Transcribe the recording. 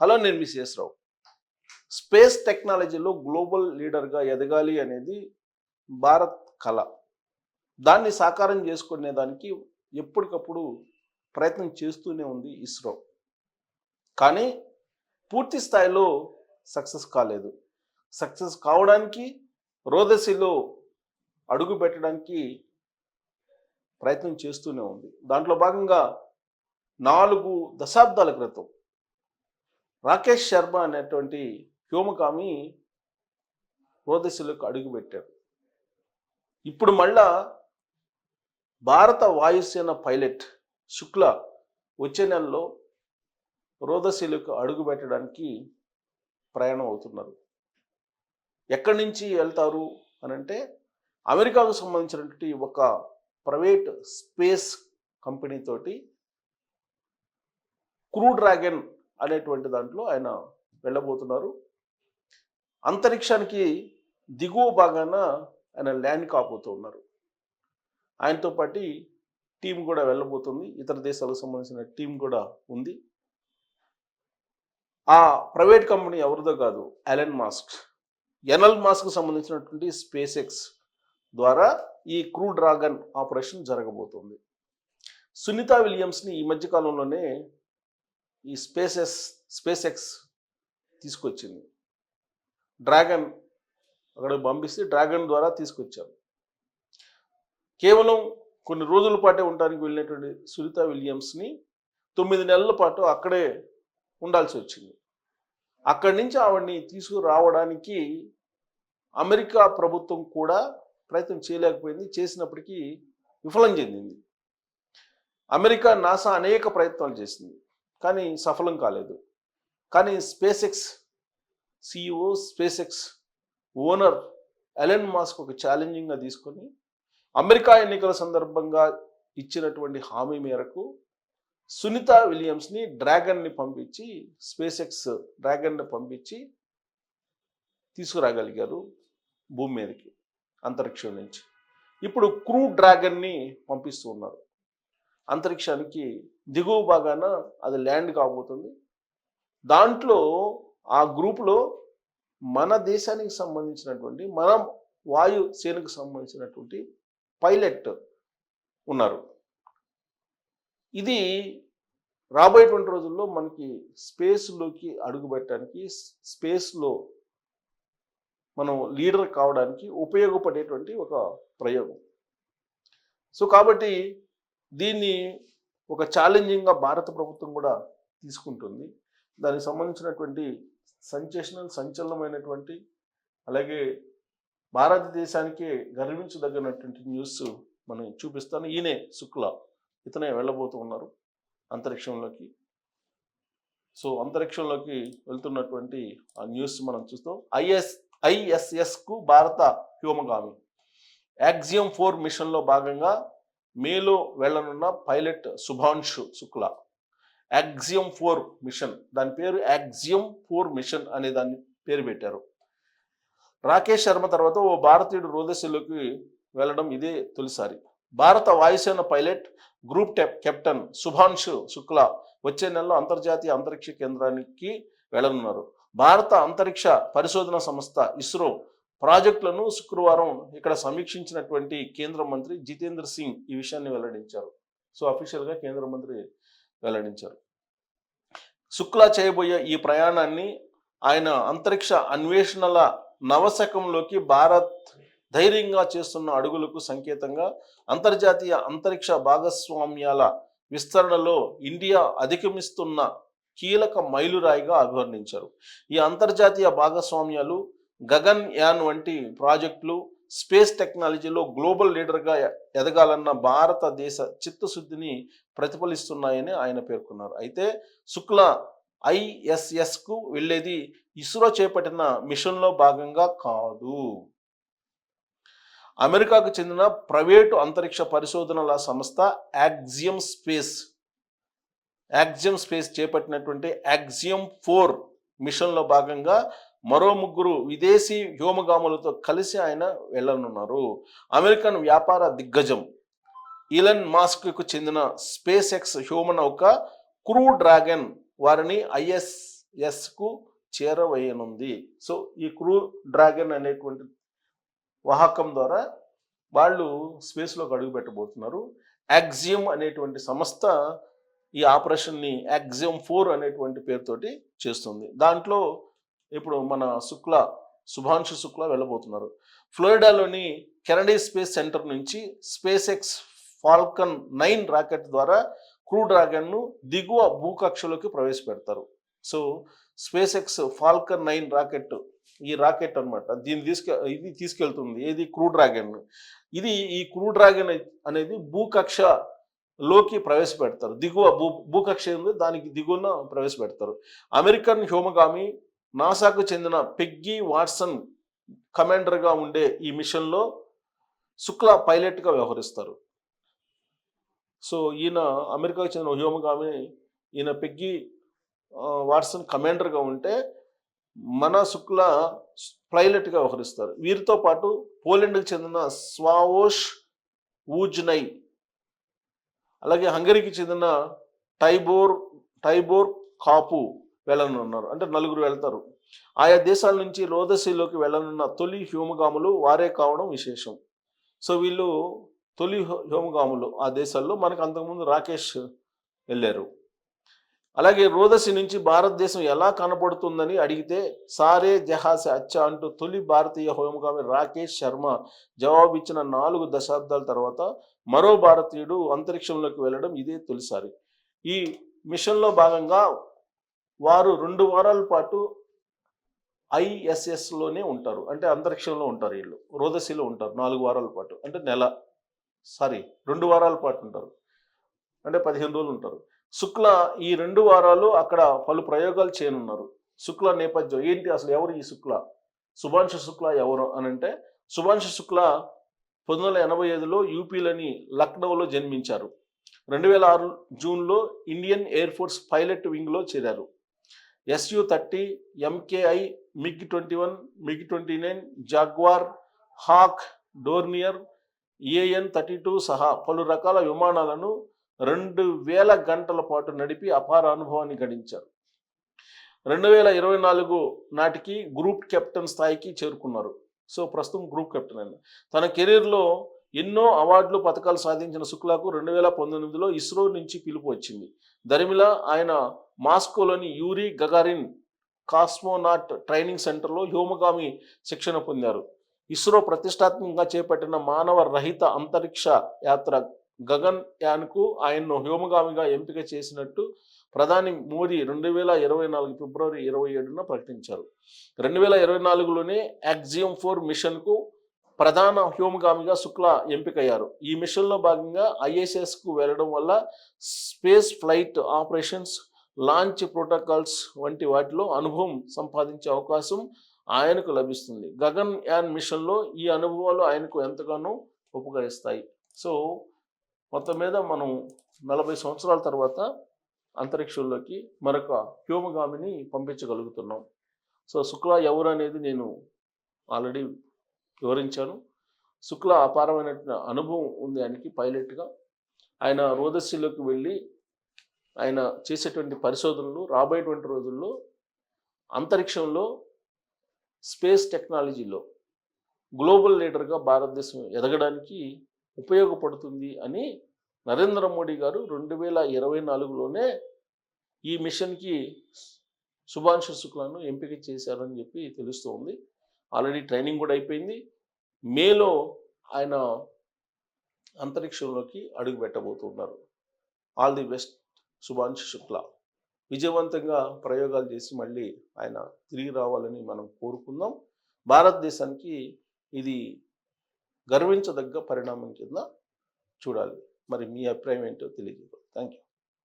Hello నేను మీ రావు space టెక్నాలజీలో global లీడర్గా ఎదగాలి అనేది భారత్ కళ. దాన్ని సాకారం చేసుకునే దానికి ఎప్పటికప్పుడు ప్రయత్నం చేస్తూనే ఉంది ఇస్రో. కానీ పూర్తి స్థాయిలో సక్సెస్ కాలేదు. సక్సెస్ కావడానికి రోదసిలో అడుగు పెట్టడానికి ప్రయత్నం చేస్తూనే ఉంది. దాంట్లో భాగంగా నాలుగు దశాబ్దాల క్రితం రాకేష్ శర్మ అనేటువంటి వ్యోమకామి రోదశలకు అడుగుపెట్టారు ఇప్పుడు మళ్ళా భారత వాయుసేన పైలట్ శుక్ల వచ్చే నెలలో రోదశిలకు అడుగు పెట్టడానికి ప్రయాణం అవుతున్నారు. ఎక్కడి నుంచి వెళ్తారు అని అంటే అమెరికాకు సంబంధించినటువంటి ఒక ప్రైవేట్ స్పేస్ కంపెనీతోటి క్రూ డ్రాగన్ అనేటువంటి దాంట్లో ఆయన వెళ్ళబోతున్నారు. అంతరిక్షానికి దిగువ భాగాన ఆయన ల్యాండ్ కాబోతూ ఉన్నారు. ఆయనతో పాటు టీం కూడా వెళ్ళబోతుంది. ఇతర దేశాలకు సంబంధించిన టీం కూడా ఉంది. ఆ ప్రైవేట్ కంపెనీ ఎవరిదో కాదు అలెన్ మాస్క్. ఎనల్ మాస్క్ సంబంధించినటువంటి స్పేస్ ఎక్స్ ద్వారా ఈ క్రూ డ్రాగన్ ఆపరేషన్ జరగబోతుంది. సునీత విలియమ్స్ని ఈ మధ్య కాలంలోనే ఈ స్పేసెస్ స్పేస్ ఎక్స్ తీసుకొచ్చింది. డ్రాగన్ అక్కడ పంపిస్తే డ్రాగన్ ద్వారా తీసుకొచ్చారు. కేవలం కొన్ని రోజుల పాటే ఉండడానికి వెళ్ళినటువంటి సునీత విలియమ్స్ని తొమ్మిది నెలల పాటు అక్కడే ఉండాల్సి వచ్చింది. అక్కడి నుంచి ఆవిడ్ని తీసుకురావడానికి అమెరికా ప్రభుత్వం కూడా ప్రయత్నం చేయలేకపోయింది చేసినప్పటికీ విఫలం చెందింది. అమెరికా నాసా అనేక ప్రయత్నాలు చేసింది. కానీ సఫలం కాలేదు. కానీ SpaceX CEO SpaceX owner Elon Musk ఒక ఛాలెంజింగ్గా తీసుకొని అమెరికా ఎన్నికల సందర్భంగా ఇచ్చినటువంటి హామీ మేరకు సునీత విలియమ్స్ని డ్రాగన్ని పంపించి స్పేస్ ఎక్స్ డ్రాగన్ని పంపించి తీసుకురాగలిగారు భూమి మీదకి అంతరిక్షం నుంచి. ఇప్పుడు క్రూ డ్రాగన్ని పంపిస్తూ ఉన్నారు. అంతరిక్షానికి దిగువ భాగాన అది ల్యాండ్ కాబోతుంది. దాంట్లో ఆ గ్రూపులో మన దేశానికి సంబంధించినటువంటి మన వాయు సేనకు సంబంధించినటువంటి పైలట్ ఉన్నారు. ఇది రాబోయేటువంటి రోజుల్లో మనకి స్పేస్లోకి అడుగుపెట్టడానికి స్పేస్లో మనం లీడర్ కావడానికి ఉపయోగపడేటువంటి ఒక ప్రయోగం. సో కాబట్టి దీన్ని ఒక ఛాలెంజింగ్గా భారత ప్రభుత్వం కూడా తీసుకుంటుంది. దానికి సంబంధించినటువంటి సంచేషనల్ సంచలనమైనటువంటి అలాగే భారతదేశానికి గర్వించదగినటువంటి న్యూస్ మనం చూపిస్తాను. ఈయనే శుక్ల. ఇతనే వెళ్ళబోతూ ఉన్నారు అంతరిక్షంలోకి. సో అంతరిక్షంలోకి వెళ్తున్నటువంటి ఆ న్యూస్ మనం చూస్తాం. ఐఎస్ ఐఎస్ఎస్కు భారత వ్యోమగామి. యాక్సియం ఫోర్ మిషన్లో భాగంగా మేలో వెళ్ళనున్న pilot Shubhanshu Shukla. Axiom four mission. దాని పేరు యాక్సియం ఫోర్ మిషన్ అనే దాన్ని పేరు పెట్టారు. రాకేష్ శర్మ తర్వాత ఓ భారతీయుడు రోదశిలోకి వెళ్ళడం ఇదే తొలిసారి. భారత వాయుసేన పైలట్ గ్రూప్ టెప్ కెప్టెన్ సుభాంశు శుక్ల వచ్చే నెలలో అంతర్జాతీయ అంతరిక్ష కేంద్రానికి వెళ్ళనున్నారు. భారత అంతరిక్ష పరిశోధన సంస్థ ఇస్రో ప్రాజెక్టులను శుక్రవారం ఇక్కడ సమీక్షించినటువంటి కేంద్ర మంత్రి జితేంద్ర సింగ్ ఈ విషయాన్ని వెల్లడించారు. సో అఫీషియల్గా కేంద్ర మంత్రి వెల్లడించారు. శుక్లా చేయబోయే ఈ ప్రయాణాన్ని ఆయన అంతరిక్ష అన్వేషణల నవశకంలోకి భారత్ ధైర్యంగా చేస్తున్న అడుగులకు సంకేతంగా అంతర్జాతీయ అంతరిక్ష భాగస్వామ్యాల విస్తరణలో ఇండియా అధిగమిస్తున్న కీలక మైలురాయిగా అభివర్ణించారు. ఈ అంతర్జాతీయ భాగస్వామ్యాలు గగన్ యాన్ వంటి ప్రాజెక్టులు స్పేస్ టెక్నాలజీలో గ్లోబల్ లీడర్గా ఎదగాలన్న భారతదేశ చిత్తశుద్ధిని ప్రతిఫలిస్తున్నాయని ఆయన పేర్కొన్నారు. అయితే శుక్ల ఐఎస్ఎస్కు వెళ్ళేది ఇస్రో చేపట్టిన మిషన్లో భాగంగా కాదు. అమెరికాకు చెందిన ప్రైవేటు అంతరిక్ష పరిశోధనల సంస్థ యాక్జియం స్పేస్ యాక్సియం స్పేస్ చేపట్టినటువంటి యాక్జియం ఫోర్ మిషన్లో భాగంగా మరో ముగ్గురు విదేశీ వ్యోమగాములతో కలిసి ఆయన వెళ్ళనున్నారు. అమెరికన్ వ్యాపార దిగ్గజం ఇలన్ మాస్క్కు చెందిన స్పేస్ ఎక్స్ హ్యూమన్ ఒక క్రూ డ్రాగన్ వారిని ఐఎస్ఎస్కు చేరవేయనుంది. సో ఈ క్రూ డ్రాగన్ అనేటువంటి వాహకం ద్వారా వాళ్ళు స్పేస్లోకి అడుగు పెట్టబోతున్నారు. యాక్సియం అనేటువంటి సంస్థ ఈ ఆపరేషన్ని యాక్జియం ఫోర్ అనేటువంటి పేరుతోటి చేస్తుంది. దాంట్లో ఇప్పుడు మన శుక్ల శుభాంశు శుక్ల వెళ్ళబోతున్నారు. ఫ్లోరిడాలోని కెనడీ స్పేస్ సెంటర్ నుంచి SpaceX Falcon nine rocket ద్వారా క్రూ డ్రాగన్ను దిగువ భూకక్షలోకి ప్రవేశపెడతారు. So SpaceX Falcon nine rocket ఈ రాకెట్ అన్నమాట. దీన్ని తీసుకె ఇది తీసుకెళ్తుంది. ఏది? Crew Dragon. ఇది ఈ క్రూ డ్రాగన్ అనేది భూకక్ష లోకి ప్రవేశపెడతారు. దిగువ భూ భూకక్ష ఉంది దానికి దిగువన ప్రవేశపెడతారు. అమెరికన్ హ్యోమగామి నాసాకు చెందిన పెగ్గీ వాట్సన్ కమాండర్గా ఉండే ఈ మిషన్లో శుక్లా పైలట్గా వ్యవహరిస్తారు. సో ఈయన అమెరికాకు చెందిన వ్యోమగామి ఈయన పెగ్గి వాట్సన్ కమాండర్గా ఉంటే మన శుక్ల పైలట్గా వ్యవహరిస్తారు. వీరితో పాటు పోలెండ్కి చెందిన స్వావోష్ ఊజ్నై అలాగే హంగరీకి చెందిన టైబోర్ టైబోర్ కాపు వెళ్ళనున్నారు అంటే నలుగురు వెళ్తారు. ఆయా దేశాల నుంచి రోదసీలోకి వెళ్ళనున్న తొలి హ్యూమగాములు వారే కావడం విశేషం. సో వీళ్ళు తొలి హ్యూ- హ్యూమగాములు ఆ దేశాల్లో మనకు అంతకుముందు రాకేష్ వెళ్ళారు. అలాగే రోదసి నుంచి భారతదేశం ఎలా కనపడుతుందని అడిగితే సారే జహాసే అచ్చా అంటూ తొలి భారతీయ హోమగామి రాకేష్ శర్మ జవాబిచ్చిన నాలుగు దశాబ్దాల తర్వాత మరో భారతీయుడు అంతరిక్షంలోకి వెళ్ళడం ఇదే తొలిసారి. ఈ మిషన్లో భాగంగా వారు రెండు వారాల పాటు ఐఎస్ఎస్లోనే ఉంటారు. అంటే అంతరిక్షంలో ఉంటారు వీళ్ళు. రోదసిలో ఉంటారు నాలుగు వారాల పాటు. అంటే నెల సారీ రెండు వారాల పాటు ఉంటారు. అంటే పదిహేను రోజులు ఉంటారు. శుక్ల ఈ రెండు వారాలు అక్కడ పలు ప్రయోగాలు చేయనున్నారు. శుక్ల నేపథ్యం ఏంటి అసలు ఎవరు ఈ శుక్ల? సుభాంశు శుక్ల ఎవరు అని అంటే శుక్ల పంతొమ్మిది వందల ఎనభై ఐదులో యూపీలోని లక్నోలో జన్మించారు. రెండు వేల ఆరు జూన్లో ఇండియన్ ఎయిర్ ఫోర్స్ పైలట్ వింగ్లో చేరారు. SU thirty MKI MiG twenty one MiG twenty nine Jaguar Hawk Dornier AN thirty two సహా పలు రకాల విమానాలను రెండు వేల గంటల పాటు నడిపి అపార అనుభవాన్ని గడించారు. రెండు వేల ఇరవై నాలుగు నాటికి గ్రూప్ కెప్టెన్ స్థాయికి చేరుకున్నారు. సో ప్రస్తుతం గ్రూప్ కెప్టెన్ అయిన తన కెరీర్లో ఎన్నో అవార్డులు పథకాలు సాధించిన శుక్లాకు రెండు వేల పంతొమ్మిదిలో ఇస్రో నుంచి పిలుపు వచ్చింది. దరిమిల ఆయన మాస్కోలోని యూరి గగారిన్ కాస్మోనాట్ ట్రైనింగ్ సెంటర్లో వ్యోమగామి శిక్షణ పొందారు. ఇస్రో ప్రతిష్టాత్మకంగా చేపట్టిన మానవ రహిత అంతరిక్ష యాత్ర గగన్ యాన్కు ఆయన్ను వ్యోమగామిగా ఎంపిక చేసినట్టు ప్రధాని మోదీ రెండు వేల ఇరవై నాలుగు ఫిబ్రవరి ఇరవై ఏడున ప్రకటించారు. రెండు వేల ఇరవై నాలుగులోనే యాక్సియం ఫోర్ మిషన్కు ప్రధాన వ్యోమగామిగా శుక్ల ఎంపికయ్యారు. ఈ మిషన్లో భాగంగా ఐఎస్ఎస్కు వెళ్ళడం వల్ల space flight operations launch protocols వంటి వాటిలో అనుభవం సంపాదించే అవకాశం ఆయనకు లభిస్తుంది. గగన్ యాన్ మిషన్లో ఈ అనుభవాలు ఆయనకు ఎంతగానో ఉపకరిస్తాయి. సో మొత్తం మీద మనం నలభై సంవత్సరాల తర్వాత అంతరిక్షంలోకి మరొక వ్యోమగామిని పంపించగలుగుతున్నాం. సో శుక్ల ఎవరు అనేది నేను ఆల్రెడీ వివరించాను. శుక్ల అపారమైన అనుభవం ఉంది ఆయనకి పైలట్గా. ఆయన రోదస్సులోకి వెళ్ళి ఆయన చేసేటువంటి పరిశోధనలు రాబోయేటువంటి రోజుల్లో అంతరిక్షంలో స్పేస్ టెక్నాలజీలో గ్లోబల్ లీడర్గా భారతదేశం ఎదగడానికి ఉపయోగపడుతుంది అని నరేంద్ర మోడీ గారు రెండు వేల ఇరవై నాలుగులోనే ఈ మిషన్కి శుభాంశు శుక్లను ఎంపిక చేశారని చెప్పి తెలుస్తోంది. ఆల్రెడీ ట్రైనింగ్ కూడా అయిపోయింది. మేలో ఆయన అంతరిక్షంలోకి అడుగు పెట్టబోతున్నారు. All the best. Shubhanshu Shukla. విజయవంతంగా ప్రయోగాలు చేసి మళ్ళీ ఆయన తిరిగి రావాలని మనం కోరుకుందాం. భారతదేశానికి ఇది గర్వించదగ్గ పరిణామం కింద చూడాలి. మరి మీ అభిప్రాయం ఏంటో తెలియజేయండి థ్యాంక్ యూ